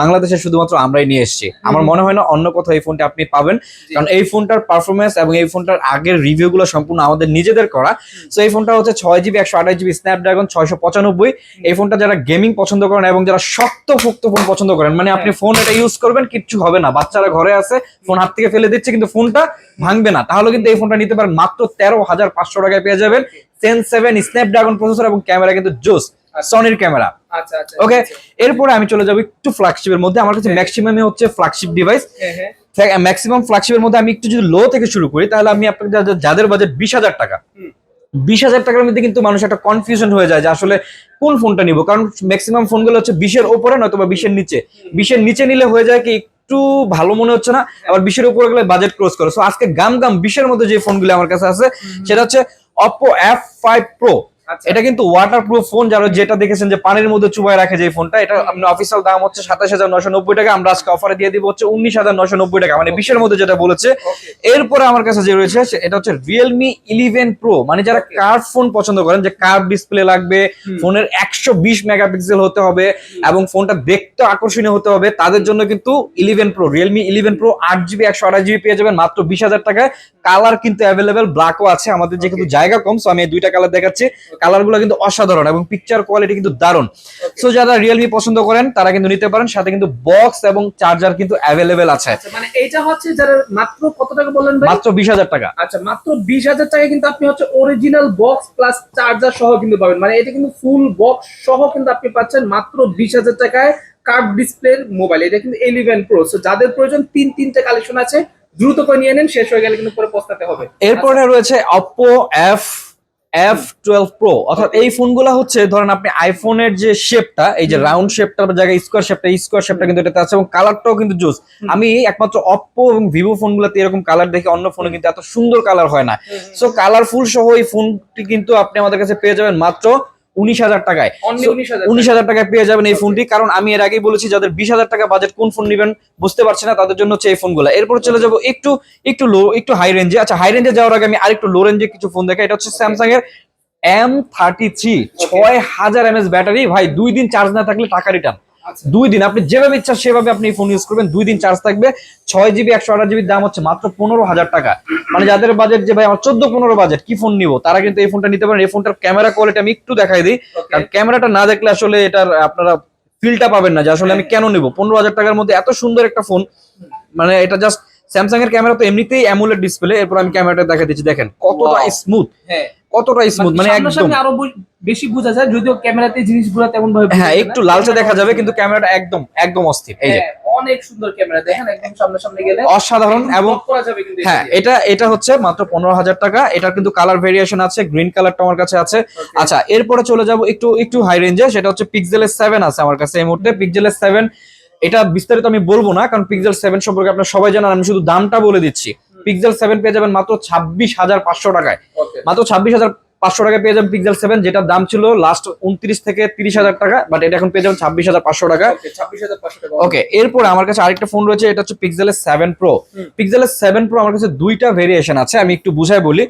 বাংলাদেশে শুধুমাত্র আমরাই নিয়ে এসেছি। আমার মনে হয় না অন্য কোথাও এই ফোনটা আপনি পাবেন। কারণ এই ফোনটার পারফরমেন্স এবং এই ফোনটার আগের রিভিউ গুলো সম্পূর্ণ আমাদের নিজেদের করা। সো এই ফোনটা হচ্ছে ছয় জিবি একশো আঠাশ জিবি স্ন্যাপড্রাগন ছয়শো পঁচানব্বই। এই ফোনটা যারা গেমিং পছন্দ করেন এবং যারা শক্ত ফোক্ত ফোন পছন্দ করেন মানে আপনি ফোন এটা ইউজ করবেন কিচ্ছু হবে না। বাচ্চারা ঘরে আছে ফোন হাত থেকে ফেলে দিচ্ছে কিন্তু ফোনটা ভাঙবে না। তাহলে কিন্তু এই ফোনটা নিতে পারেন মাত্র তেরো হাজার পাঁচশো টাকায় পেয়ে যাবেন। টেন সেভেন স্ন্যাপড্রাগন প্রসেসর এবং ক্যামেরা কিন্তু জোস সনির ক্যামেরা। আচ্ছা আচ্ছা ওকে এরপরে আমি চলে যাব একটু ফ্ল্যাগশিপের মধ্যে। আমার কাছে ম্যাক্সিমামে হচ্ছে ফ্ল্যাগশিপ ডিভাইস হ্যাঁ হ্যাঁ। ম্যাক্সিমাম ফ্ল্যাগশিপের মধ্যে আমি একটু যদি লো থেকে শুরু করি তাহলে আমি আপনাকে যাদের বাজেট বিশ হাজার টাকা। বিশ হাজার টাকার মধ্যে কিন্তু মানুষ একটা কনফিউশন হয়ে যায় যে আসলে কোন ফোনটা নিব? কারণ ম্যাক্সিমাম ফোনগুলো হচ্ছে বিশের ওপরে নয়তো বা বিশের নিচে। বিশের নিচে নিলে হয়ে যায় কি একটু ভালো মনে হচ্ছে না আবার বিশের উপরে গেলে বাজেট ক্লোজ করে। সো আজকে গাম গাম বিশের মধ্যে যে ফোনগুলো আমার কাছে আছে সেটা হচ্ছে অপো এফ ফাইভ প্রো আচ্ছা এটা কিন্তু ওয়াটার প্রুফ ফোন যারা যেটা দেখেছেন যে পানির মধ্যে চুবাই রাখে যে ফোনটা এটা আপনার অফিসিয়াল দাম হচ্ছে সাতাশ হাজার নশো নব্বই টাকা। আমরা আজকে অফারে দিয়ে দিব হচ্ছে উনিশ হাজার নশো নব্বই টাকা মানে বিশের মধ্যে যেটা বলেছে। এরপরে আমার কাছে যে রয়েছে এটা হচ্ছে রিয়েলমি ইলেভেন প্রো মানে যারা. কার্ভ ফোন পছন্দ করেন যে কার্ভ ডিসপ্লে লাগবে ফোনের একশো বিশ মেগাপিক্সেল হতে হবে এবং ফোনটা দেখতে আকর্ষণীয় হতে হবে। তাদের জন্য কিন্তু eleven pro Realme eleven pro আট জিবি একশো আঠাশ জিবি পেয়ে যাবেন মাত্র বিশ হাজার টাকায়। কালার কিন্তু অ্যাভেলেবেল ব্ল্যাকও আছে আমাদের যেহেতু জায়গা কম সো আমি এই দুইটা কালার দেখাচ্ছি। কালারগুলো কিন্তু অসাধারণ এবং পিকচার কোয়ালিটি কিন্তু দারুণ। সো যারা রিয়েলমি পছন্দ করেন তারা কিন্তু নিতে পারেন। সাথে কিন্তু বক্স এবং চার্জার কিন্তু অ্যাভেলেবেল আছে। আচ্ছা মানে এইটা হচ্ছে যারা মাত্র কত টাকা বললেন ভাই? মাত্র বিশ হাজার টাকা। আচ্ছা মাত্র বিশ হাজার টাকায় কিন্তু আপনি হচ্ছে অরিজিনাল বক্স প্লাস চার্জার সহ কিন্তু পাবেন। মানে এটা কিন্তু ফুল বক্স সহ কিন্তু আপনি পাচ্ছেন মাত্র বিশ হাজার টাকায় কার্ভ ডিসপ্লে মোবাইল এটা কিন্তু এলিভেন প্রো সো যাদের প্রয়োজন তিন তিনটে কালেকশন আছে দ্রুত করে নিয়ে নেন। শেষ হয়ে গেলে কিন্তু পরে পস্তাতে হবে। এরপরে রয়েছে Oppo F F twelve pro অর্থাৎ এই ফোনগুলো হচ্ছে ধরেন আপনি আইফোনের যে শেপটা এই যে রাউন্ড শেপটার জায়গায় স্কোয়ার শেপটা স্কোয়ার শেপটা কিন্তু এটাতে আছে এবং কালারটাও কিন্তু জুস আমি একমাত্র অপ্পো এবং ভিভো ফোনগুলোতে এরকম কালার দেখি অন্য ফোনে কিন্তু এত সুন্দর কালার হয় না। সো কালারফুল সহ এই ফোনটি কিন্তু আপনি আমাদের কাছে পেয়ে যাবেন মাত্র উনিশ হাজার টাকায়। উনিশ হাজার টাকায় পেয়ে যাবেন এই ফোনটি। কারণ আমি এর আগেই বলেছি যাদের বিশ হাজার টাকা বাজেট কোন ফোন নেবেন বুঝতে পারছি না তাদের জন্য হচ্ছে এই ফোনগুলো এরপর চলে যাব একটু একটু লো একটু হাই রেঞ্জে আচ্ছা হাই রেঞ্জে যাওয়ার আগে আমি আরেকটু লো রেঞ্জে কিছু ফোন দেখা এটা হচ্ছে স্যামসাং এর এম থার্টি থ্রি ছয় হাজার এমএস ব্যাটারি ভাই দুই দিন চার্জ না থাকলে টাকা রিটার্ন দুই দিন আপনি যেভাবে ইচ্ছা সেভাবে আপনি ফোন ইউজ করবেন। দুই দিন চার্জ থাকবে। ছয় জিবি একশো আঠাশ জিবির দাম হচ্ছে মাত্র পনেরো হাজার টাকা। মানে যাদের বাজেট যে ভাই আমার চোদ্দ পনেরো বাজেট কি ফোন নিবো? তারা কিন্তু এই ফোনটা নিতে পারেন। এই ফোনটার ক্যামেরা কোয়ালিটি আমি একটু দেখাই দিই। কারণ ক্যামেরাটা না দেখলে আসলে এটার আপনারা ফিলটা পাবেন না যে আসলে আমি কেন নিব। পনেরো হাজার টাকার মধ্যে এত সুন্দর একটা ফোন মানে এটা জাস্ট স্যামসাং এর ক্যামেরা তো এমনিতেই অ্যামুলেট ডিসপ্লে এরপর আমি ক্যামেরাটা দেখা দিচ্ছি। দেখেন কতটা স্মুথ হ্যাঁ। কতটা স্মুথ মানে একদম। আরও বেশি বোঝা যায় যদিও ক্যামেরাতে জিনিসগুলো তেমন ভাবে হ্যাঁ একটু লালচে দেখা যাবে কিন্তু ক্যামেরাটা একদম একদম অস্থির এই যে। হ্যাঁ, অনেক সুন্দর ক্যামেরা দেখেন একদম সামনাসামনি গেলে। অসাধারণ এবং হ্যাঁ এটা এটা হচ্ছে মাত্র পনেরো হাজার টাকা এটা কিন্তু কালার ভেরিয়েশন আছে গ্রিন কালারটা আমার কাছে আছে। আচ্ছা এরপরে চলে যাব একটু একটু হাই রেঞ্জে সেটা হচ্ছে পিক্সেলের সেভেন আছে আমার কাছে এই মুহূর্তে। পিক্সেলের সেভেন এটা বিস্তারিত আমি বলব না কারণ পিক্সেল সেভেন সম্পর্কে আপনারা সবাই জানেন আমি শুধু দামটা বলে দিচ্ছি। পিক্সেল সেভেন পেয়ে যাবেন মাত্র ছাব্বিশ হাজার পাঁচশো টাকায়। মাত্র ছাব্বিশ হাজার পাঁচশো টাকায় পেয়ে যাবেন পিক্সেল সেভেন যেটার দাম ছিল লাস্ট উনত্রিশ থেকে তিরিশ হাজার টাকা বাট এটা এখন পেয়ে যাবেন ছাব্বিশ হাজার পাঁচশো টাকা। ওকে 26500 টাকা। ওকে এরপরে আমার কাছে আরেকটা ফোন রয়েছে এটা হচ্ছে পিক্সেলের সেভেন প্রো। পিক্সেলের সেভেন প্রো আমার কাছে দুইটা ভেরিয়েশন আছে আমি একটু বুঝাই বলি।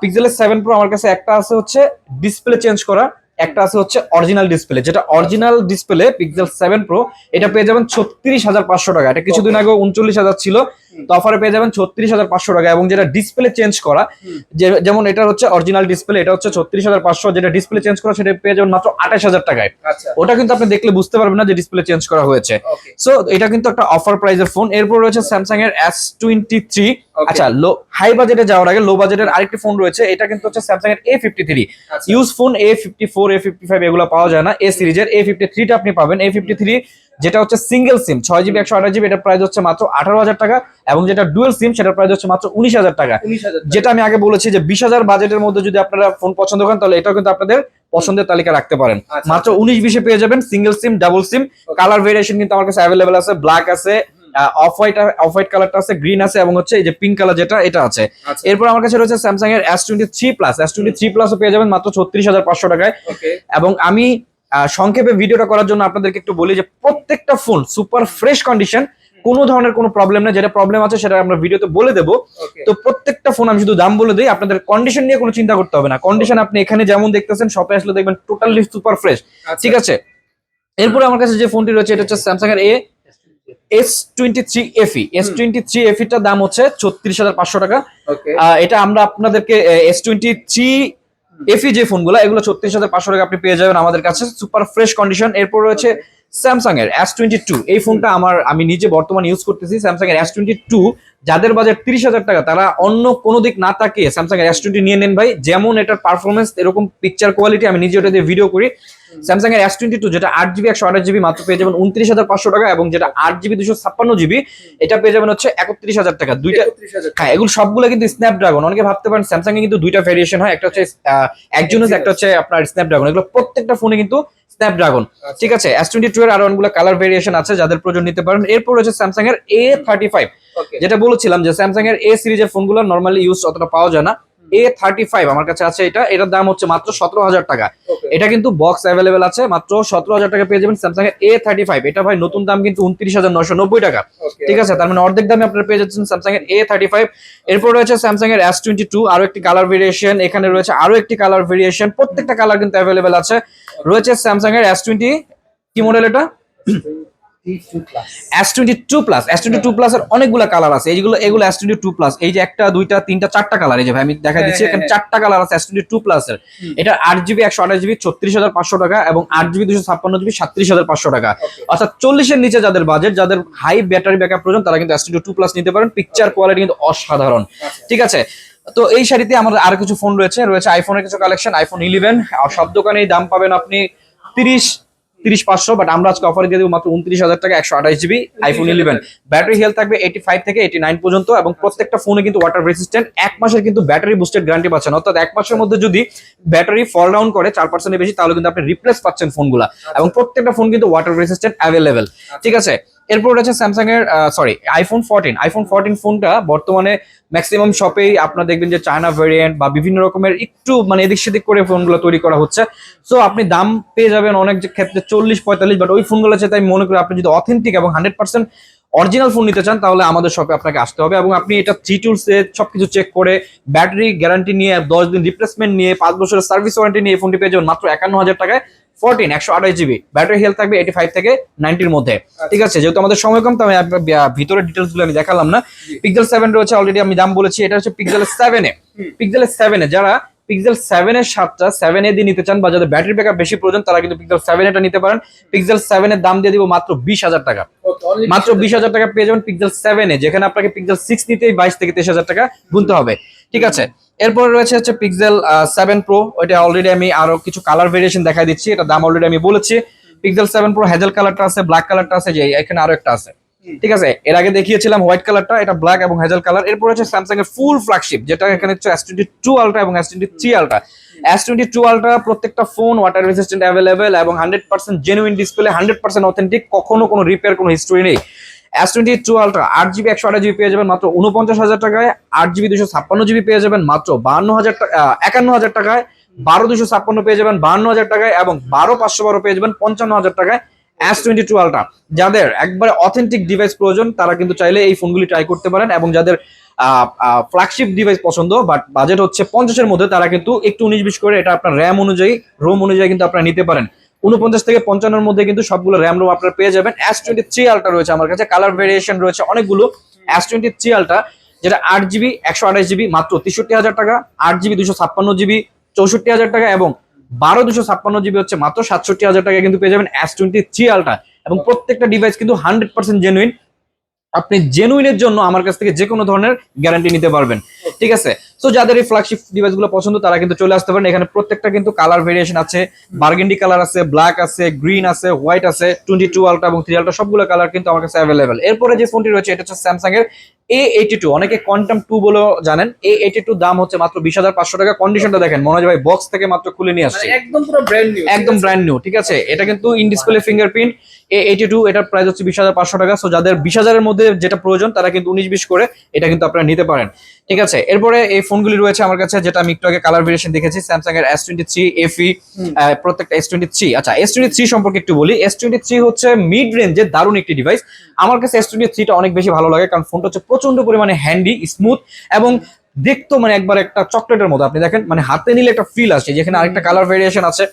পিক্সেলের সেভেন প্রো আমার কাছে একটা আছে হচ্ছে ডিসপ্লে চেঞ্জ করা একটা আছে হচ্ছে অরিজিনাল ডিসপ্লে যেটা original display Pixel seven pro এটা পেয়ে যাবেন ছত্রিশ হাজার পাঁচশো টাকা। এটা কিছুদিন আগে উনচল্লিশ হাজার ছিল। তো অফারে পেয়ে যাবেন ছত্রিশ হাজার পাঁচশো টাকা এবং যেটা ডিসপ্লে চেঞ্জ করা যেমন এটা হচ্ছে অরিজিনাল ডিসপ্লে এটা হচ্ছে ছত্রিশ হাজার পাঁচশো যেটা ডিসপ্লে চেঞ্জ করা সেটা পেয়ে যাবেন মাত্র আঠাশ হাজার টাকায়। আচ্ছা। ওটা কিন্তু আপনি দেখলে বুঝতে পারবেন না যে ডিসপ্লে চেঞ্জ করা হয়েছে। সো এটা কিন্তু একটা অফার প্রাইজের ফোন এরপর রয়েছে স্যামসাং এর এস টোয়েন্টি থ্রি আচ্ছা লো হাই বাজেটে যাওয়ার আগে লো বাজেটের আরেকটি ফোন রয়েছে এটা কিন্তু হচ্ছে স্যামসাং এর A fifty three use phone A fifty four A fifty five এগুলো পাওয়া যায় না। এ সিরিজের এ ফিফটি থ্রিটা আপনি পাবেন। এ ফিফটি থ্রি যেটা হচ্ছে সিঙ্গেল সিম ছয় জিবি একশো আঠাশ জিবি এটার প্রাইস হচ্ছে মাত্র আঠারো হাজার টাকা এবং যেটা ডুয়েল সিম সেটার প্রাইস হচ্ছে মাত্র উনিশ হাজার টাকা। যেটা আমি আগে বলেছি যে বিশ হাজার বাজেটের মধ্যে যদি আপনারা ফোন পছন্দ করেন তাহলে এটাও কিন্তু আপনাদের পছন্দের তালিকা রাখতে পারেন। আচ্ছা। মাত্র উনিশ বিশে পেয়ে যাবেন single SIM double SIM colour variation কিন্তু আমার কাছে অ্যাভেলেবেল আছে ব্ল্যাক আছে অফ হোয়াইট অফ হোয়াইট কালারটা আছে গ্রিন আছে এবং হচ্ছে এই যে পিঙ্ক কালার যেটা এটা আছে। আচ্ছা। এরপর আমার কাছে রয়েছে স্যামসাং এর S twenty three plus S twenty three প্লাসও পেয়ে যাবেন মাত্র ছত্রিশ হাজার পাঁচশো টাকায়। এবং আমি সংক্ষেপে ভিডিওটা করার জন্য আপনাদেরকে একটু বলি যে প্রত্যেকটা ফোন সুপার ফ্রেশ কন্ডিশন কোনো ধরনের কোনো প্রবলেম নেই। যেটা প্রবলেম আছে সেটা আমরা ভিডিওতে বলে দেবো। তো প্রত্যেকটা ফোন আমি শুধু দাম বলে দিই আপনাদের কন্ডিশন নিয়ে কোনো চিন্তা করতে হবে না। কন্ডিশন আপনি এখানে যেমন দেখতেছেন শপে আসলে দেখবেন টোটালি সুপার ফ্রেশ ঠিক আছে? এরপরে আমার কাছে যে ফোনটি রয়েছে এটা হচ্ছে স্যামসাং এর A S twenty three F E S twenty three এফিটার দাম হচ্ছে ছত্রিশ হাজার পাঁচশো টাকা। আহ, এটা আমরা আপনাদেরকে এস টোয়েন্টি থ্রি এফি যে ফোনগুলো এগুলো ছত্রিশ হাজার পাঁচশো টাকা আপনি পেয়ে যাবেন আমাদের কাছে। সুপার ফ্রেশ কন্ডিশন এরপর রয়েছে স্যামসাং এর এস টোয়েন্টি টু এই ফোনটা আমার, আমি নিজে বর্তমানে ইউজ করতেছি স্যামসাং এর এস টোয়েন্টি টু যাদের বাজার তিরিশ হাজার টাকা, তারা অন্য কোনো দিক না তাকিয়ে স্যামসাং এর এস টোয়েন্টি নিয়ে নেন ভাই। যেমন এটার পারফরমেন্স এরকম পিকচার কোয়ালিটি আমি নিজে ওটা দিয়ে ভিডিও করি। স্যামসাং এর এস টোয়েন্টি টু যেটা আট জিবি একশো আঠাশ জিবি মাত্র পেয়ে যাবেন উনত্রিশ হাজার পাঁচশো টাকা এবং যেটা আট জিবি দুশো ছাপ্পান্ন জিবি এটা পেয়ে যাবেন হচ্ছে একত্রিশ হাজার টাকা। দুইটা হ্যাঁ এগুলো সবগুলো কিন্তু স্ন্যাপড্রাগন অনেকে ভাবতে পারেন স্যামসাং এ কিন্তু দুইটা ভেরিয়েশন হয় একটা হচ্ছে একজনের একটা হচ্ছে আপনার স্ন্যাপড্রাগন এগুলো প্রত্যেকটা ফোনে কিন্তু স্ন্যাপড্রাগন ঠিক আছে? এস টোয়েন্টি টু এর আরও অনেকগুলো কালার ভেরিয়েশন আছে যাদের প্রয়োজন নিতে পারেন। এরপর হচ্ছে স্যামসাং এর এ থার্টি ফাইভ যেটা বলেছিলাম যে স্যামসাং এর এ সিরিজের ফোনগুলো নর্মালি ইউজ অতটা পাওয়া যায় না। এ থার্টি ফাইভ আমার কাছে আছে এটা। এটার দাম হচ্ছে মাত্র সতেরো হাজার টাকা। এটা কিন্তু বক্স অ্যাভেলেবেল আছে মাত্র সতেরো হাজার টাকা পেয়ে যাবেন স্যামসাং এর এ থার্টি ফাইভ এটা ভাই নতুন দাম কিন্তু উনত্রিশ হাজার নশো নব্বই টাকা। ঠিক আছে? তার মানে অর্ধেক দামে আপনারা পেয়ে যাচ্ছেন স্যামসাং এর এ থার্টি ফাইভ এরপর রয়েছে স্যামসাং এর এস টোয়েন্টি টু আরও একটি কালার ভেরিয়েশন এখানে রয়েছে আরও একটি কালার ভেরিয়েশন প্রত্যেকটা কালার কিন্তু অ্যাভেলেবেল আছে। রয়েছে স্যামসাং এর এস টোয়েন্টি কি মডেল এটা? S twenty two plus S twenty two plus এর অনেকগুলো কালার আছে। এইগুলো এগুলো এস টোয়েন্টি টু প্লাস এই যে একটা দুইটা তিনটা চারটা কালার এই যে আমি দেখা দিচ্ছি হ্যাঁ, এখানে হ্যাঁ, চারটা কালার আছে এস টোয়েন্টি টু প্লাস এর এটা আট জিবি একশো আঠাশ জিবি ছত্রিশ হাজার পাঁচশো টাকা এবং আট জিবি দুশো ছাপ্পান্ন জিবি হাজার পাঁচশো টাকা। অর্থাৎ চল্লিশের নিচে যাদের বাজেট যাদের হাই ব্যাটারি ব্যাকআপ প্রয়োজন তারা কিন্তু অ্যাস্ট্রিডো টু প্লাস নিতে পারেন। পিকচার কোয়ালিটি কিন্তু অসাধারণ। আচ্ছা। ঠিক আছে? তো এই শাড়িতে আমাদের আরও কিছু ফোন রয়েছে। রয়েছে আইফোনের কিছু কালেকশন আইফোন ইলেভেন আর সব দোকানেই দাম পাবেন আপনি তিরিশ তিরিশ পাঁচশো বাট আমরা আজকে অফার দিয়ে দেবো মাত্র উনত্রিশ হাজার টাকা একশো আঠাশ GB iPhone eleven battery health থাকবে এইটি ফাইভ থেকে এইটি নাইন পর্যন্ত এবং প্রত্যেকটা ফোনে কিন্তু ওয়াটার রেসিস্ট্যান্ট এক মাসের কিন্তু ব্যাটারি বুস্টেড গ্যারান্টি পাচ্ছেন। অর্থাৎ এক মাসের মধ্যে যদি ব্যাটারি ফল ডাউন করে চার পার্সেন্টের বেশি তাহলে কিন্তু আপনি রিপ্লেস পাচ্ছেন ফোনগুলা এবং প্রত্যেকটা ফোন কিন্তু ওয়াটার রেসিস্ট্যান্ট অ্যাভেলেবেল ঠিক আছে? এরপর রয়েছে স্যামসাং এর sorry iPhone fourteen iPhone fourteen ফোনটা বর্তমানে ম্যাক্সিমাম শপেই আপনারা দেখবেন যে চায়না ভেরিয়েন্ট বা বিভিন্ন রকমের একটু মানে এদিক সেদিক করে ফোনগুলো তৈরি করা হচ্ছে। সো আপনি দাম পেয়ে যাবেন অনেক ক্ষেত্রে চল্লিশ পঁয়তাল্লিশ বাট ওই ফোনগুলো চেয়ে আমি মনে করি আপনি যদি অথেন্টিক এবং হান্ড্রেড পার্সেন্ট অরিজিনাল ফোন নিতে চান, তাহলে আমাদের শপে আপনাকে আসতে হবে এবং আপনি এটা থ্রি টুলস সবকিছু চেক করে ব্যাটারি গ্যারান্টি নিয়ে দশ দিন রিপ্লেসমেন্ট নিয়ে পাঁচ বছরের সার্ভিস ওয়ারেন্টি নিয়ে ফোনটি পেয়ে যাবেন মাত্র একান্ন হাজার টাকায়। ফোরটিন একশো আঠাশ জিবি ব্যাটারি হেলথ থাকবে এইটি ফাইভ থেকে নাইনটির মধ্যে। ঠিক আছে যেহেতু আমাদের সময় কম তো আমি আপনার বি- ভিতরের ডিটেলসগুলো আমি দেখালাম না। জি। পিক্সেল সেভেন রয়েছে অলরেডি আমি দাম বলেছি এটা হচ্ছে পিক্সেল সেভেন। পিক্সেল সেভেন যারা পিক্সেল সেভেন এর সাতটা সেভেন এ দিয়ে নিতে চান বা যাদের ব্যাটারি ব্যাকআপ বেশি প্রয়োজন তারা কিন্তু পিক্সেল সেভেন এটা নিতে পারেন। পিক্সেল সেভেন এর দাম দিয়ে দিব মাত্র বিশ হাজার টাকা। মাত্র বিশ হাজার টাকা পেয়ে যাবেন পিক্সেল সেভেন এ যেখানে আপনাকে পিক্সেল সিক্স নিতেই বাইশ থেকে তেইশ হাজার টাকা গুনতে হবে। ঠিক আছে এরপর রয়েছে হচ্ছে পিক্সেল সেভেন প্রো ওইটা অলরেডি আমি আরও কিছু কালার ভেরিয়েশন দেখা দিচ্ছি এটা দাম অলরেডি আমি বলেছি। পিক্সেল সেভেন প্রো হেজেল কালারটা আছে ব্ল্যাক কালারটা আছে যে এখানে আরও একটা আছে। ঠিক আছে? এর আগে দেখিয়েছিলাম হোয়াইট কালারটা এটা ব্ল্যাক এবং হেজেল কালার এরপর হচ্ছে স্যামসাং এর ফুল ফ্ল্যাগশিপ যেটা এখানে হচ্ছে এস টোয়েন্টি টু আলট্রা এবং S twenty three ultra S twenty two ultra প্রত্যেকটা ফোন ওয়াটার রেসিস্ট্যান্ট অ্যাভেলেবেল এবং hundred percent genuine display hundred percent authentic কখনো কোনো রিপেয়ার কোনো হিস্ট্রি নেই। এস টোয়েন্টি টু আলট্রা আট জিবি একশো আঠাশ জিবি পেয়ে যাবেন মাত্র উনপঞ্চাশ হাজার টাকায় আট জিবি দুশো ছাপ্পান্ন জিবি পেয়ে যাবেন মাত্র বান্ন হাজার একান্ন হাজার টাকায়, বারো দুশো ছাপ্পান্ন পেয়ে যাবেন বান্ন হাজার টাকায় এবং বারো পাঁচশো বারো পেয়ে যাবেন পঞ্চান্ন হাজার টাকায় এস টোয়েন্টি টু আলট্রা যাদের একবারে অথেন্টিক ডিভাইস প্রয়োজন, তারা কিন্তু চাইলে এই ফোনগুলি ট্রাই করতে পারেন এবং যাদের ফ্ল্যাগশিপ ডিভাইস পছন্দ বাট বাজেট হচ্ছে পঞ্চাশের মধ্যে, তারা কিন্তু একটু উনিশ বিশ করে এটা আপনার র্যাম অনুযায়ী রোম অনুযায়ী কিন্তু আপনারা নিতে পারেন। উনপঞ্চাশ থেকে পঞ্চান্নর মধ্যে কিন্তু সবগুলো র্যাম রোম আপনারা পেয়ে যাবেন। এস টোয়েন্টি থ্রি আলটা রয়েছে আমার কাছে কালার ভেরিয়েশন রয়েছে অনেকগুলো। এস টোয়েন্টি থ্রি আলটা যেটা আট জিবি একশো আঠাশ জিবি মাত্র তেষট্টি হাজার টাকা। আট জিবি দুশো ছাপ্পান্ন জিবি চৌষট্টি হাজার টাকা এবং বারো, দুশো ছাপ্পান্ন জিবি হচ্ছে মাত্র সাতষট্টি হাজার টাকা কিন্তু পেয়ে যাবেন এস টোয়েন্টি থ্রি আলটা এবং প্রত্যেকটা ডিভাইস কিন্তু হান্ড্রেড পার্সেন্ট জেনুইন আপনি জেনুইনের জন্য আমার কাছ থেকে যে কোনো ধরনের গ্যারান্টি নিতে পারবেন। ঠিক আছে? সো যাদের এই ফ্ল্যাগশিপ ডিভাইসগুলো পছন্দ তারা কিন্তু চলে আসতে পারেন। এখানে প্রত্যেকটা কিন্তু কালার ভেরিয়েশন আছে। বার্গেন্ডি কালার আছে ব্ল্যাক আছে গ্রিন আছে হোয়াইট আছে টোয়েন্টি টু আলট্রা এবং থ্রি আলট্রা সবগুলো কালার কিন্তু আমার কাছে অ্যাভেলেবেল এরপরে যে ফোনটি রয়েছে এটা হচ্ছে স্যামসাং এর এ এইটি টু অনেকে কোয়ান্টাম টু বলেও জানেন। এ এইটি টু দাম হচ্ছে মাত্র বিশ হাজার পাঁচশো টাকা। কন্ডিশনটা দেখেন মনে হয় ভাই বক্স থেকে মাত্র খুলে নিয়ে আসছে। মানে একদম পুরো ব্র্যান্ড নিউ একদম ব্র্যান্ড নিউ ঠিক আছে? এটা কিন্তু in display fingerprint eighty two এটার প্রাইস হচ্ছে বিশ হাজার পাঁচশো টাকা। সো যাদের বিশ হাজারের মধ্যে যেটা প্রয়োজন তারা কিন্তু উনিশ বিশ করে এটা কিন্তু আপনারা নিতে পারেন। ঠিক আছে? এরপরে এই ফোনগুলি রয়েছে আমার কাছে যেটা আমি একটু আগে কালার ভেরিয়েশন দেখেছি। স্যামসাং এর S twenty three F E. প্রত্যেকটা এস টোয়েন্টি থ্রি আচ্ছা এস টোয়েন্টি থ্রি সম্পর্কে একটু বলি। এস টোয়েন্টি থ্রি হচ্ছে মিড রেঞ্জের দারুণ একটি ডিভাইস আমার কাছে এস টোয়েন্টি থ্রিটা অনেক বেশি ভালো লাগে কারণ ফোনটা হচ্ছে প্রচণ্ড পরিমাণে হ্যান্ডি স্মুথ এবং দেখতো মানে একবার একটা চকলেটের মতো। আপনি দেখেন মানে হাতে নিলে একটা ফিল আসে যেখানে আরেকটা কালার ভেরিয়েশন আছে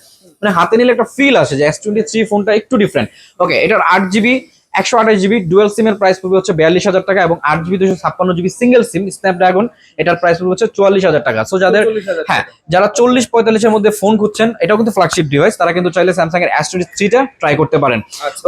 মানে হাতে নিলে একটা ফিল আসে যে এস টোয়েন্টি থ্রি ফোনটা একটু ডিফারেন্ট ওকে এটার আট জিবি একশো আঠাশ জিবি ডুয়েল সিমের প্রাইস পড়বে হচ্ছে বিয়াল্লিশ হাজার টাকা এবং আট জিবি দুশো ছাপ্পান্ন জিবি সিঙ্গেল সিম স্ন্যাপড্রাগন এটার প্রাইস পড়বে হচ্ছে চুয়াল্লিশ হাজার টাকা। সো যাদের হ্যাঁ যারা চল্লিশ পঁয়তাল্লিশের মধ্যে ফোন খুঁজছেন এটাও কিন্তু ফ্ল্যাগশিপ ডিভাইস তারা কিন্তু চাইলে স্যামসাং এর অ্যাস্টোডি থ্রিটা ট্রাই করতে পারেন।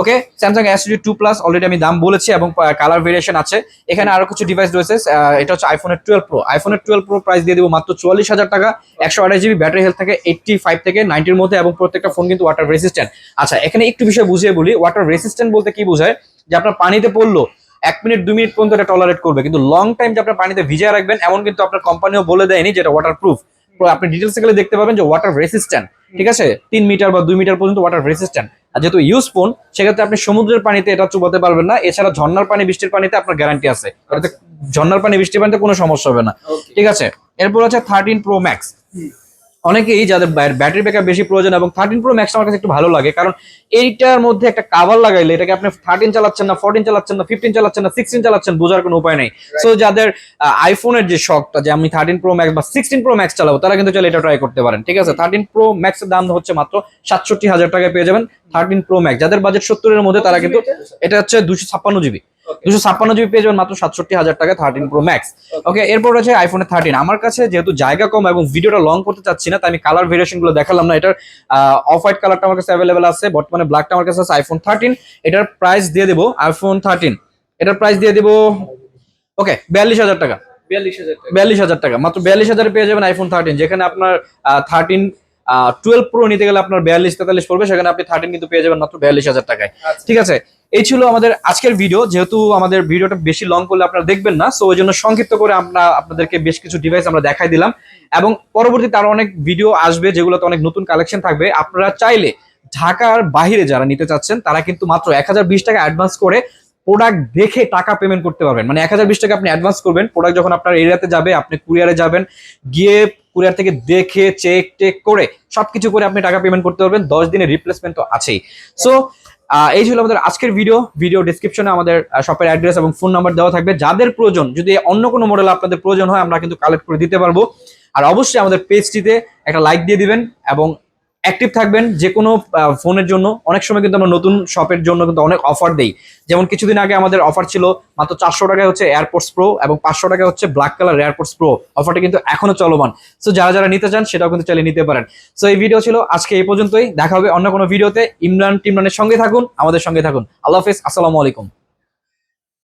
ওকে স্যামসাং অ্যাস্টোডি টু প্লাস অলরেডি আমি দাম বলেছি এবং কালার ভেরিয়েশন আছে। এখানে আরও কিছু ডিভাইস রয়েছে এটা হচ্ছে আইফোনের টুয়েলভ প্রো আইফোনের টুয়েলভ প্রো প্রাইস দিয়ে দিব মাত্র চুয়াল্লিশ হাজার টাকা। একশো আঠাশ জিবি ব্যাটারি হেলথ থাকে এইটটি ফাইভ থেকে নাইনটির মধ্যে এবং প্রত্যেকটা ফোন কিন্তু ওয়াটার রেসিস্ট্যান্ট আচ্ছা এখানে একটু বিষয় বুঝিয়ে বলি ওয়াটার রেসিস্ট্যান্ট বলতে কি বোঝায়? যে আপনার পানিতে পড়ল এক মিনিট দুই মিনিট পর্যন্ত এটা টলারেট করবে। কিন্তু লং টাইম যে আপনার পানিতে ভিজিয়ে রাখবেন এমন কিন্তু আপনার কোম্পানিও বলে দেয়নি যেটা ওয়াটার প্রুফ আপনি ডিটেলস গেলে দেখতে পাবেন যে ওয়াটার রেসিস্ট্যান্ট ঠিক আছে? তিন মিটার বা দুই মিটার পর্যন্ত ওয়াটার রেসিস্ট্যান্ট আর যেহেতু ইউজ ফোন সেক্ষেত্রে আপনি সমুদ্রের পানিতে এটা চুবাতে পারবেন না। এছাড়া ঝর্নার পানি বৃষ্টির পানিতে আপনার গ্যারান্টি আছে। ঝর্ণার পানি বৃষ্টির পানিতে কোনো সমস্যা হবে না। ঠিক আছে? এরপর আছে থার্টিন প্রো ম্যাক্স। অনেকেই যাদের ব্যাটারি ব্যাকআপ বেশি প্রয়োজন এবং থার্টিন প্রো ম্যাক্স আমার কাছে একটু ভালো লাগে কারণ এইটার মধ্যে একটা কাভার লাগাইলে এটাকে আপনি থার্টিন চালাচ্ছেন না ফোরটিন চালাচ্ছেন না ফিফটিন চালাচ্ছেন না সিক্সটিন চালাচ্ছেন বোঝার কোনো উপায় নেই। সো যাদের আইফোনের যে শখটা যে আমি থার্টিন প্রো ম্যাক্স বা সিক্সটিন প্রো ম্যাক্স চালাবো তারা কিন্তু চাইলে এটা ট্রাই করতে পারেন ঠিক আছে? থার্টিন প্রো ম্যাক্সের দাম হচ্ছে মাত্র সাতষট্টি হাজার টাকায় পেয়ে যাবেন থার্টিন প্রো ম্যাক্স যাদের বাজেট সত্তরের মধ্যে তারা কিন্তু এটা হচ্ছে দুশো ছাপ্পান্ন জিবি. দুশো ছাপ্পান্ন জিবি পেয়ে যাবেন মাত্র সাতষট্টি হাজার টাকা থার্টিন প্রো ম্যাক্স ওকে এরপর রয়েছে আইফোনে থার্টিন আমার কাছে যেহেতু জায়গা কম এবং ভিডিওটা লং করতে চাচ্ছি না তাই আমি কালার ভেরিয়েশনগুলো দেখালাম না। এটার অফ হোয়াইট কালারটা আমার কাছে অ্যাভেলেবেল আছে বর্তমানে ব্ল্যাকটা আমার কাছে আছে আইফোন থার্টিন এটার প্রাইস দিয়ে দেবো আইফোন থার্টিন এটার প্রাইস দিয়ে দেবো ওকে বিয়াল্লিশ হাজার টাকা। বিয়াল্লিশ হাজার টাকা। মাত্র বিয়াল্লিশ হাজারে পেয়ে যাবেন আইফোন থার্টিন যেখানে আপনার থার্টিন টুয়েলভ প্রো নিতে গেলে আপনার বিয়াল্লিশ তেতাল্লিশ পড়বে সেখানে আপনি থার্টিন কিন্তু পেয়ে যাবেন মাত্র বিয়াল্লিশ হাজার টাকায়। আচ্ছা। ঠিক আছে? এই ছিল আমাদের আজকের ভিডিও যেহেতু আমাদের ভিডিওটা বেশি লং করলে আপনারা দেখবেন না সো ওই জন্য সংক্ষিপ্ত করে আমরা আপনাদেরকে বেশ কিছু ডিভাইস আমরা দেখাই দিলাম। এবং পরবর্তীতে আরও অনেক ভিডিও আসবে, যেগুলোতে অনেক নতুন কালেকশন থাকবে। আপনারা চাইলে ঢাকার বাইরে যারা নিতে চাচ্ছেন, তারা কিন্তু মাত্র এক হাজার বিশ টাকা অ্যাডভান্স করে প্রোডাক্ট দেখে টাকা পেমেন্ট করতে পারবেন। মানে এক হাজার বিশ টাকা আপনি অ্যাডভান্স করবেন প্রোডাক্ট যখন আপনার এরিয়াতে যাবে, আপনি কুরিয়ারে যাবেন, গিয়ে কুরিয়ার থেকে দেখে চেক টেক করে সবকিছু করে আপনি টাকা পেমেন্ট করতে পারবেন। দশ দিনের রিপ্লেসমেন্ট তো আছেই। সো এই ছিল আমাদের আজকের ভিডিও ভিডিও ডিসক্রিপশনে আমাদের শপের অ্যাড্রেস এবং ফোন নাম্বার দেওয়া থাকবে। যাদের প্রয়োজন, যদি অন্য কোনো মডেল আপনাদের প্রয়োজন হয়, আমরা কিন্তু কালেক্ট করে দিতে পারব। আর অবশ্যই আমাদের পেজটিতে একটা লাইক দিয়ে দিবেন এবং অ্যাক্টিভ থাকবেন যে কোনো ফোনের জন্য। অনেক সময় কিন্তু আমরা নতুন শপের জন্য কিন্তু অনেক অফার দেই। যেমন কিছুদিন আগে আমাদের অফার ছিল মাত্র চারশো টাকায় হচ্ছে এয়ারপোর্টস প্রো এবং পাঁচশো টাকা হচ্ছে ব্ল্যাক কালার এয়ারপোর্টস প্রো অফারটা কিন্তু এখনও চলমান। সো যারা যারা নিতে চান, সেটাও কিন্তু চালিয়ে নিতে পারেন। সো এই ভিডিও ছিল আজকে এই পর্যন্তই। দেখা হবে অন্য কোনো ভিডিওতে ইমরান, টিমরানের সঙ্গে থাকুন, আমাদের সঙ্গে থাকুন। আল্লাহ হাফিজ, আসসালামু আলাইকুম।